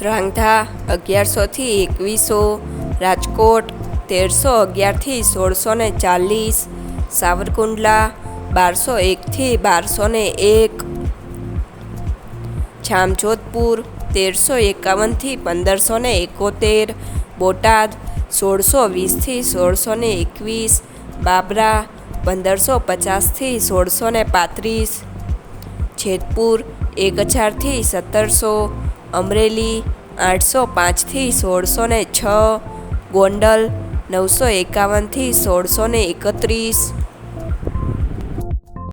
ધ્રાંગધા અગિયારસોથી એકવીસો, રાજકોટ તેરસો અગિયારથી સોળસો ને ચાલીસ, સાવરકુંડલા બારસો એકથી બારસો ને એક, જામજોધપુર તેરસો એકાવનથી પંદરસો ને એકોતેર, બોટાદ સોળસો વીસથી સોળસો ને એકવીસ, બાબરા પંદરસો પચાસથી સોળસો ને પાંત્રીસ, જેતપુર એક હજારથી સત્તરસો અમરેલી આઠસો પાંચથી સોળસો ને છ ગોંડલ નવસો એકાવનથી સોળસો ને એકત્રીસ